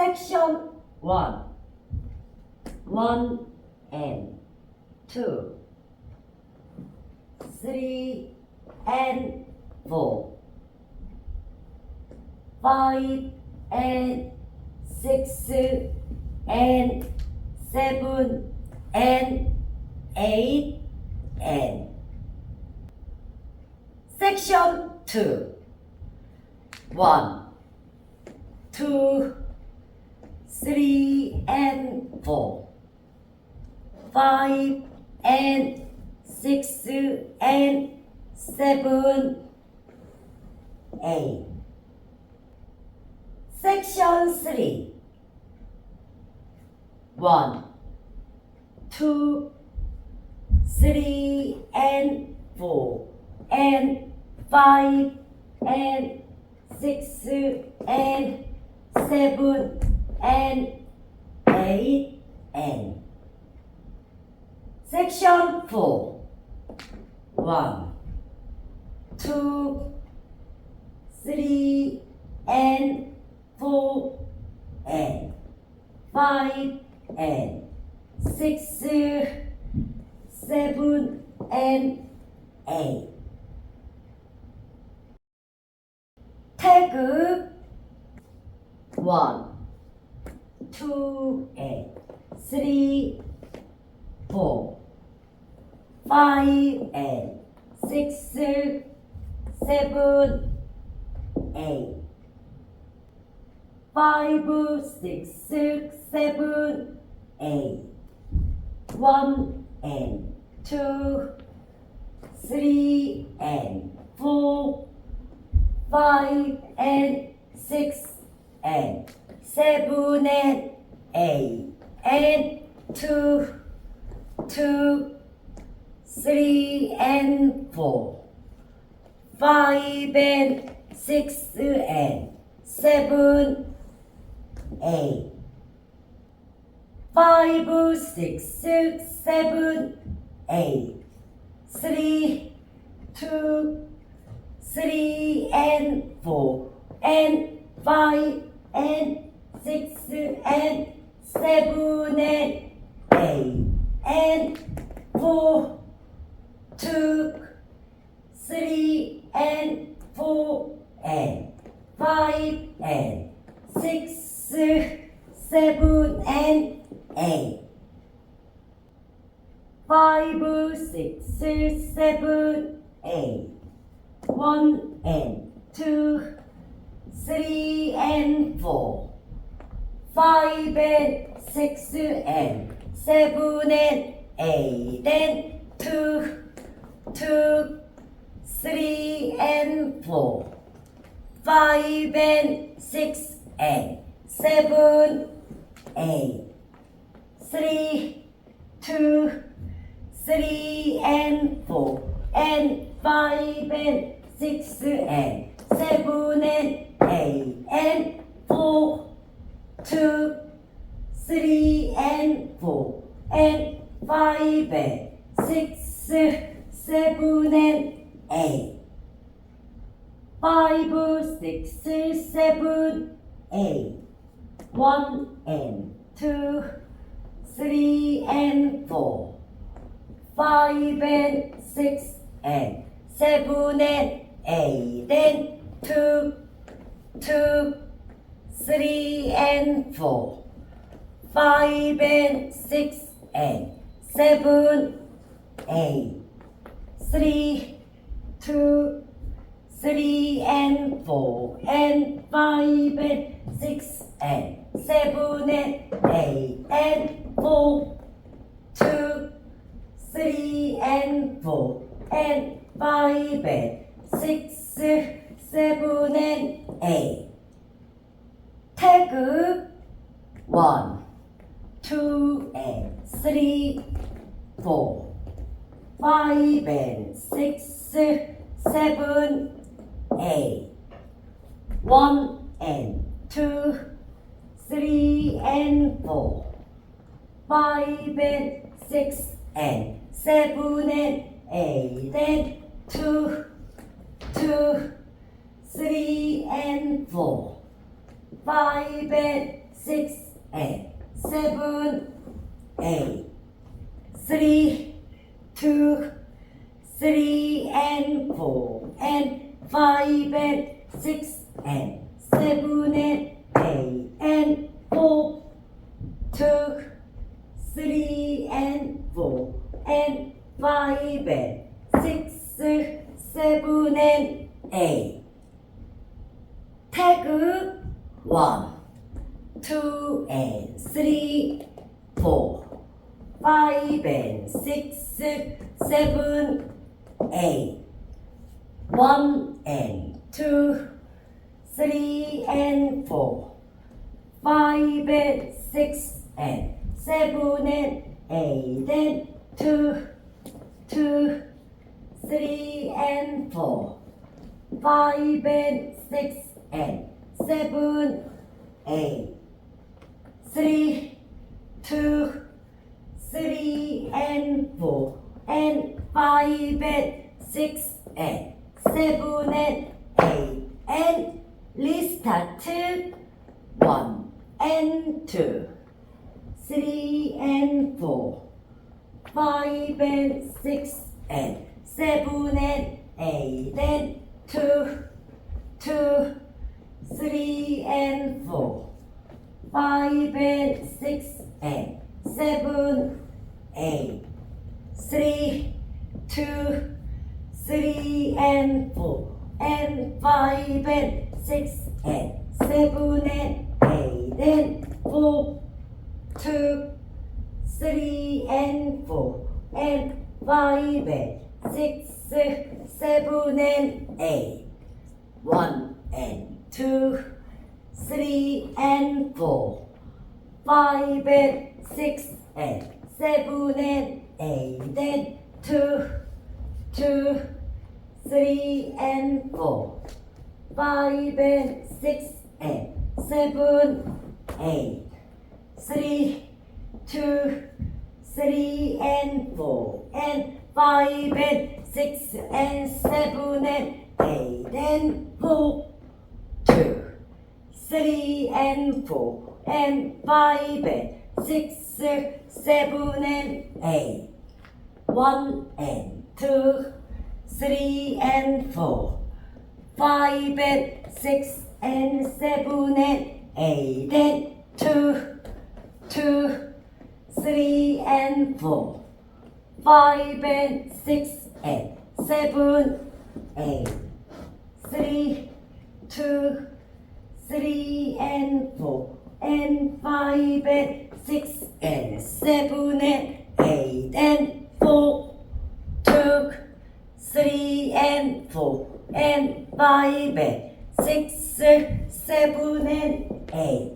Section 1 1 and 2 3 and 4 5 and 6 and 7 and 8 and Section 2 1 2 3 and 4 5 and 6 and 7 8 Section 3 1 2 3 and 4 and 5 and 6 and 7 and 8 Section 4 1 2 3 and 4 and 5 and 6 7 and 8 태극 1 2 and 3 4 5 and 6 7 8 5 6 7 8 1 and 2 3 and 4 5 and 6 and 7 and 8 and 2 2 3 and 4 5 and 6 and 7 8 5 6 7 8 3 2 3 and 4 and 5 and 6 and 7 and 8 and 4 2 3 and 4 and 5 and 6 7 and 8 5 6 7 8 1 and 2 3 and 4 5 and 6 and 7 and 8 and 2 2 3 and 4 5 and 6 and 7 8 3 2 3 and 4 and 5 and 6 and 7 and 8 and 4 2 3 and 4 and 5 and 6 7 and 8 5 6 7 8 1 and 2 3 and 4 5 and 6 and 7 and 8 and 2 2 3 and 4 5 and 6 and 7 8 3 2 3 and 4 and 5 and 6 and 7 and 8 and 4 2 3 and 4 and 5 and 6 7 and 8 태극 1 2 and 3 4 5 and 6 7 8 1 and 2 3 and 4 5 and 6 and 7 and 8 and 2 2 3 and 4 5 and six and seven, eight, and four and five and six and seven and eight and four, two, three and four and five and six, seven and eight. 태그 one, two and three, four, five and six, seven, eight, one and two, three and four, five and six and seven and eight and two, two, three and four, five and six and seven, eight, three, two, three and four. And five and six and seven and eight. And restart one and two, three and four, five and six and seven and eight. And two, two, 5 and 6 and 7 8 3 and 4 and 5 and 6 and 7 and 8 and four, two, three and 4 and 5 and 6 7 and 8 1 and 2 three and four, five and six and seven and eight and two, two, three and four, five and six and seven, eight, three, two, three and four. And five and six and seven and eight and four, three and four. And five and six, and eight, one and two, three and four, five and six and seven and eight and two, two, three and four, five and six and seven, eight, three, two, three and four and five and six and seven and eight and four, two, three and four and five and six, and seven and eight,